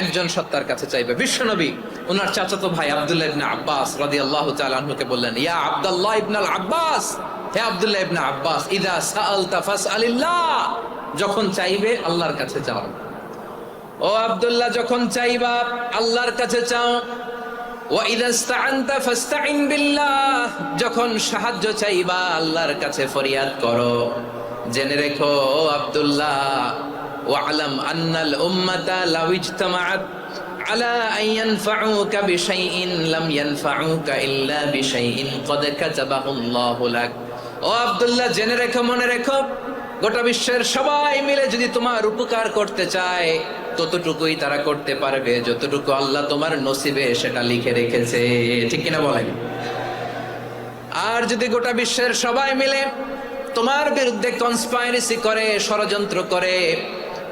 একজন সত্তার কাছে চাইবে। বিশ্বনবী ওনার চাচাতো ভাই আব্দুল্লাহ ইবনে আব্বাস রাদিয়াল্লাহু আল্লাহ আনহুকে বললেন, ইয়া আব্দুল্লাহ ইবনে আল আব্বাস হে আব্দুল্লাহ ইবনে আব্বাস, ইদা সাআলতা ফাসআলিল্লাহ। যখন চাইবে, আল্লাহর কাছে যাও। ও আব্দুল্লাহ, যখন চাইবা, আল্লাহর কাছে চাও। যখন সাহায্য চাইবা, আল্লাহর কাছে ফরিয়াদ করো। জেনে রেখো আব্দুল্লাহ ওয়ালাম আন্নাল উম্মাতা লাউ ইজতামাআত على أن ينفعوك بشيء لم ينفعوك إلا بشيء قد كتبه الله لك ও আব্দুল্লাহ জেনে রেখো মনে রেখো গোটা বিশ্বের সবাই মিলে যদি তোমার উপকার করতে চায় ততটুকুই তারা করতে পারবে যতটুকু আল্লাহ তোমার নসিবে সেটা লিখে রেখেছে ঠিক কিনা বলেন আর যদি গোটা বিশ্বের সবাই মিলে তোমার বিরুদ্ধে কনস্পাইরেসি করে ষড়যন্ত্র করে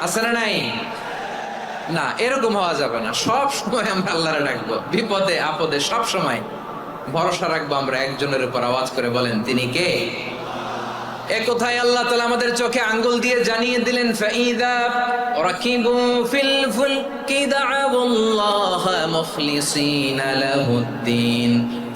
আছে না নাই? না, এরকম হওয়া যাবে না। সব সময় আমরা আল্লাহরে ডাকবো। বিপদে, আপদে, সব সময় ভরসা রাখব আমরা, একজনের উপর আওয়াজ করে বলেন, তিনি কে? এ কোথায় আল্লাহ তাআলা আমাদের চোখে আঙ্গুল দিয়ে জানিয়ে দিলেন, ফাইদা রাকিবু ফিল ফুলকি দাআবুল্লাহ মুখলিসিনা লাহুদ্দিন।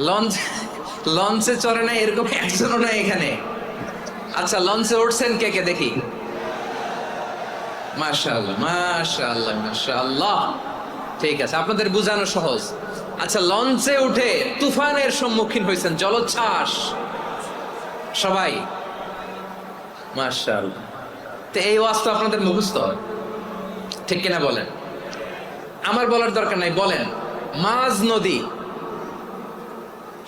লঞ্চ, লঞ্চে চড়ে নাই, এরকম একজনও নাই এখানে। আচ্ছা লঞ্চে উঠছেন কে কে দেখি? মাশাআল্লাহ মাশাআল্লাহ মাশাআল্লাহ। ঠিক আছে, আপনাদের বোঝানো সহজ। আচ্ছা লঞ্চে উঠে তুফানের সম্মুখীন হয়েছেন, জলোচ্ছ্বাস। সবাই? মাশাআল্লাহ। তো এই ওয়াজ আপনাদের মুখস্থ। ঠিক কিনা বলেন? আমার বলার দরকার নাই, বলেন। মাঝ নদী।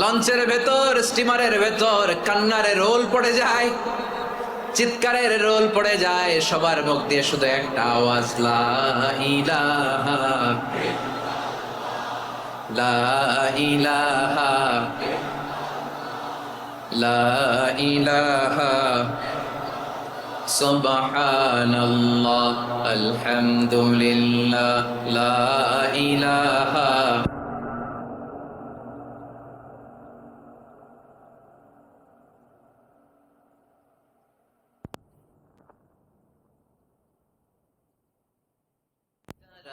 লঞ্চের ভেতর স্টিমারের ভেতর কান্নারে রোল পড়ে যায়। চিৎকারের রোল পড়ে যায়, সবার মুখ দিয়ে শুধু একটা আওয়াজ, লা ইলাহা লা ইলাহা লা ইলাহা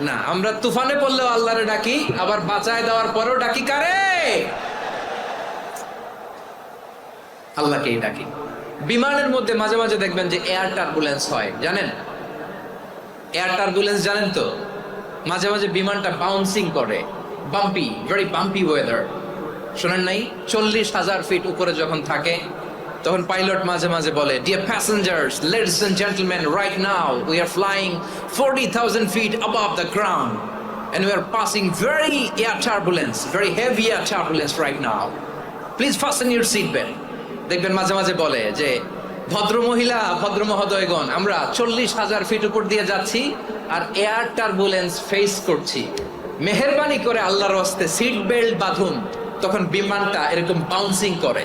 না, আমরা তুফানে পড়লেও আল্লাহরে ডাকি, আবার বাঁচায় দেওয়ার পরেও ডাকি কারে? আল্লাহকেই ডাকি। বিমানের মধ্যে মাঝে মাঝে দেখবেন যে এয়ার টার্বুলেন্স হয়, জানেন? এয়ার টার্বুলেন্স জানেন তো? মাঝে মাঝে বিমানটা বাউন্সিং করে। বাম্পি ভেরি বাম্পি ওয়েদার শোনেন নাই? চল্লিশ হাজার ফিট উপরে যখন থাকে তখন পাইলট মাঝে মাঝে বলে dear passengers ladies and gentleman right now we are flying forty thousand feet above the ground and we are passing very air turbulence, very heavy air turbulence right now. Fasten your seat belt. দেখবেন মাঝে মাঝে বলে যে ভদ্র মহিলা ভদ্র মহোদয়গণ আমরা চল্লিশ হাজার ফিট উপর দিয়ে যাচ্ছি আর এয়ার টার্বুলেন্স ফেস করছি মেহরবানি করে আল্লাহর হস্তে সিট বেল্ট বাঁধুন তখন বিমানটা এরকম বাউন্সিং করে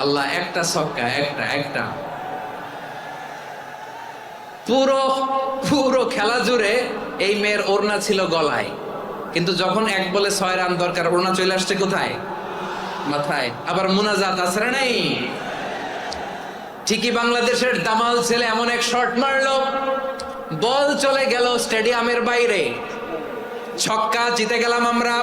আল্লাহ একটা ছক্কা, একটা একটা। পুরো পুরো খেলা জুড়ে এই মেয়ের ওড়না ছিল গলায়। কিন্তু যখন এক বলে ছয় রান দরকার, ওড়না চলে আসছে কোথায়? মাথায়। আবার মুনাজাত আছে নাই? ঠিকই বাংলাদেশের দামাল ছেলে এমন এক শট মারলো। বল চলে গেল স্টেডিয়ামের বাইরে। ছক্কা, জিতে গেলাম আমরা।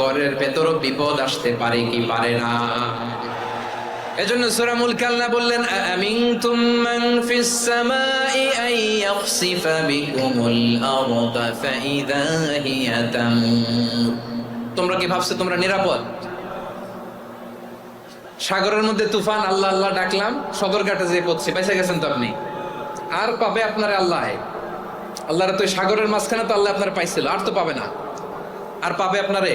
ঘরের ভেতরও বিপদ আসতে পারে কি পারে না। এজন্য সূরা মুলক আল্লাহ বললেন আমিনতুম মান ফিস সামাই আন ইয়াখসিফা বিকুমুল আরদা ফাইদা হিয়া তামুর তোমরা কি ভাবছ তোমরা নিরাপদ? সাগরের মধ্যে তুফান, আল্লাহ আল্লাহ ডাকলাম, সদরঘাটে যে পড়ছে বেঁচে গেছেন তো আপনি। আর পাবে আপনার আল্লাহ। আল্লাহর তো সাগরের মাঝখানে তো আল্লাহ আপনার পাইছিল, আর তো পাবে না। আর পাবে আপনারে?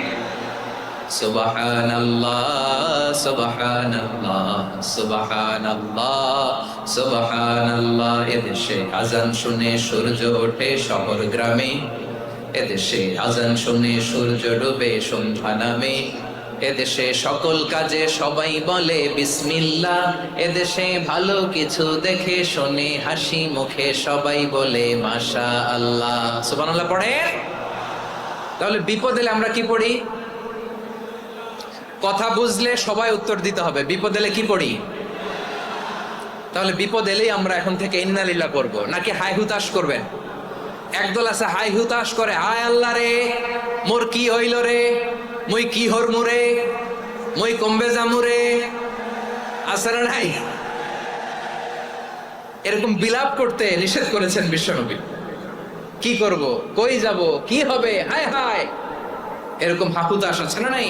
এদেশে আজান শুনে সূর্য শহর গ্রামে। এদেশে আজান শুনে সূর্য ডুবে এদেশে সকল কাজে সবাই বলে বিসমিল্লাহ। এদেশে ভালো কিছু দেখে শুনে হাসি মুখে সবাই বলে মাশা আল্লাহ সুবহানাল্লাহ পড়ে তাহলে বিপদ এলে আমরা কি পড়ি? কথা বুঝলে সবাই উত্তর দিতে হবে। বিপদ এলে কি পড়ি তাহলে বিপদ এলেই আমরা এখন থেকে ইন্নালিল্লাহ করব। নাকি হাই হুতাশ করবেন? একদল আছে, হাই হুতাশ করে, হায় আল্লাহ রে, মোর কি হইল রে? মই কি হর মুরে মই কমবে জামুরে আছে না নাই? এরকম বিলাপ করতে নিষেধ করেছেন বিশ্বনবী। কি করব? কই যাব? কি হবে? হায় হায়! এরকম হাহুতাশ আছে না নাই?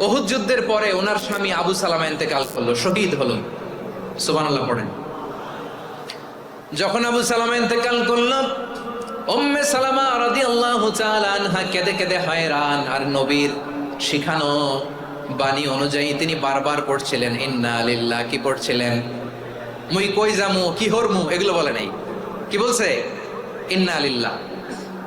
ওহুদ যুদ্ধের পরে ওনার স্বামী আবু সালামা ইন্তেকাল করল, শহীদ হলো। সুবহানাল্লাহ পড়েন। যখন আবু সালামা ইন্তেকাল করল, উম্মে সালামা রাদিয়াল্লাহু তাআলা আনহা কেঁদে কেঁদে হয়রান, আর নবীর শিখানো বাণী অনুযায়ী তিনি বারবার পড়ছিলেন, ইন্না লিল্লাহ কি পড়ছিলেন? মুই কই যামু, কি হরমু? এগুলো বলে নাই। কি বলছে? ইন্না লিল্লাহ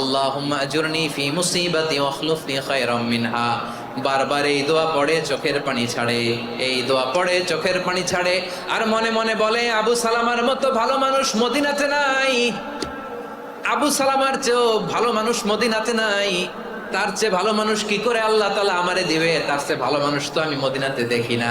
আল্লাহুম্মা আজুরনি ফি মুসিবাতি ওয়া আখলুফনি খায়রাম মিনহা। বারবার এই দোয়া পড়ে, চোখের পানি ছাড়ে। এই দোয়া পড়ে, চোখের পানি ছাড়ে। আর মনে মনে বলে, আবু সালামার মতো ভালো মানুষ মদিনাতে নাই। আবু সালামার চেয়েও ভালো মানুষ মদিনাতে নাই। তার চেয়ে ভালো মানুষ কি করে আল্লাহ তালা আমারে দিবে? তার চেয়ে ভালো মানুষ তো আমি মদিনাতে দেখি না।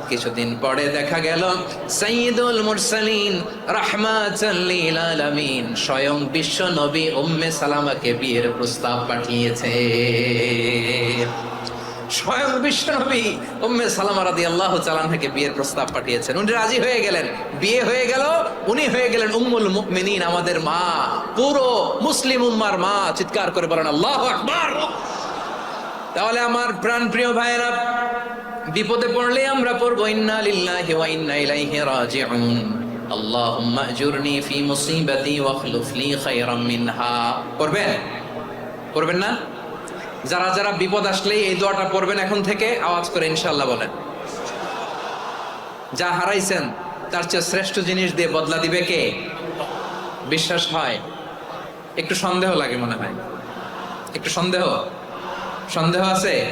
কিছুদিন পরে দেখা গেল, সাইয়্যিদুল মুরসালিন রাহমাতাল লিল আলামিন স্বয়ং বিশ্ব নবী উম্মে সালামাকে বিয়ের প্রস্তাব পাঠিয়েছে। স্বয়ং বিশ্বনবী উম্মে সালামা রাদিয়াল্লাহু তাআলা থেকে বিয়ের প্রস্তাব পাঠিয়েছেন। উনি রাজি হয়ে গেলেন। বিয়ে হয়ে গেল, উনি হয়ে গেলেন উম্মুল মুমিনিন, আমাদের মা, পুরো মুসলিম উম্মার মা। চিৎকার করে বলেন, আল্লাহু আকবার! তাহলে আমার প্রাণ প্রিয় ভাইয়েরা বিপদে পড়লে আমরা পড়ব, ইন্না ফি মিনহা। না? যারা যারা বিপদ এই পড়বেন এখন থেকে, আওয়াজ করে বলেন। যা হারাইছেন, তার চেয়ে শ্রেষ্ঠ জিনিস দিয়ে বদলা দিবে কে? বিশ্বাস হয়? একটু সন্দেহ লাগে মনে হয়। একটু সন্দেহ? সন্দেহ আছে?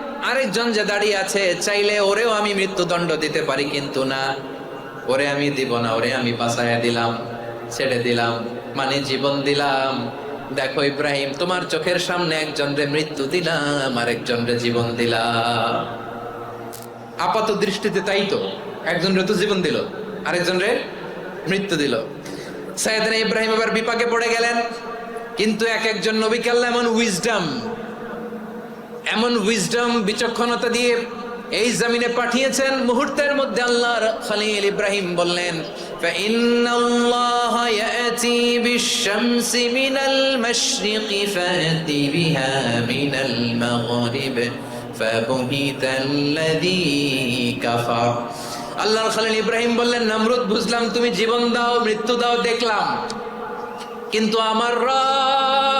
আরেকজন যে দাঁড়িয়ে আছে, চাইলে ওরেও আমি মৃত্যুদণ্ড দিতে পারি, কিন্তু না। ওরে আমি দিব না, ওরে আমি বাঁচাইয়া দিলাম, ছেড়ে দিলাম মানে জীবন দিলাম। দেখো ইব্রাহিম, তোমার চোখের সামনে একজন রে মৃত্যু দিলাম আরেকজন রে জীবন দিলাম। আপাত দৃষ্টিতে তাই তো একজন রে তো জীবন দিল আরেকজন রে মৃত্যু দিল। সাইয়েদনা ইব্রাহিম এবার বিপাকে পড়ে গেলেন, কিন্তু এক একজন নবীকে আল্লাহ এমন উইজডম এমন উইজডম বিচক্ষণতা দিয়ে এই জমিনে পাঠিয়েছেন মুহূর্তের মধ্যে আল্লাহর খলিল ইব্রাহিম বললেন فإن الله يأتي بالشمس من المشرق فأت بها من المغرب فبهت الذي كفر আল্লাহর খলিল ইব্রাহিম বললেন নমরুদ বুঝলাম তুমি জীবন দাও মৃত্যু দাও দেখলাম কিন্তু আমার রব আমার আল্লাহ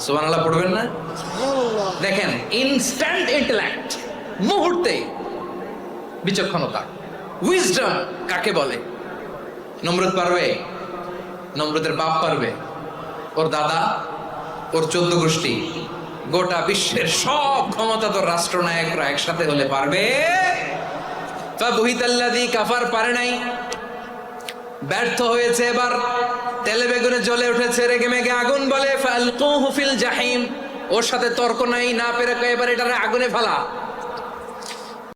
সুবহানাল্লাহ, পড়বেন না? দেখেন ইনস্ট্যান্ট ইন্টেলেক্ট মুহূর্তে বিচক্ষণতা। উইজডম কাকে বলে? নমরুদ পারবে? নমরুদের বাপ পারবে? ওর দাদা? ওর চোদ্দ গোষ্ঠী? গোটা বিশ্বের সব ক্ষমতাধর রাষ্ট্রনায়করা একসাথে হলে পারবে? ফাবহিতাল্লাযী কাফার পারে নাই। ব্যর্থ হয়েছে এবার। তেলে বেগুনে জ্বলে উঠেছে, রেগে মেগে আগুন বলে ফালকুহু ফিল জাহিম। ওর সাথে তর্ক নাই, না পেরে এবার এটারে আগুনে ফেলা।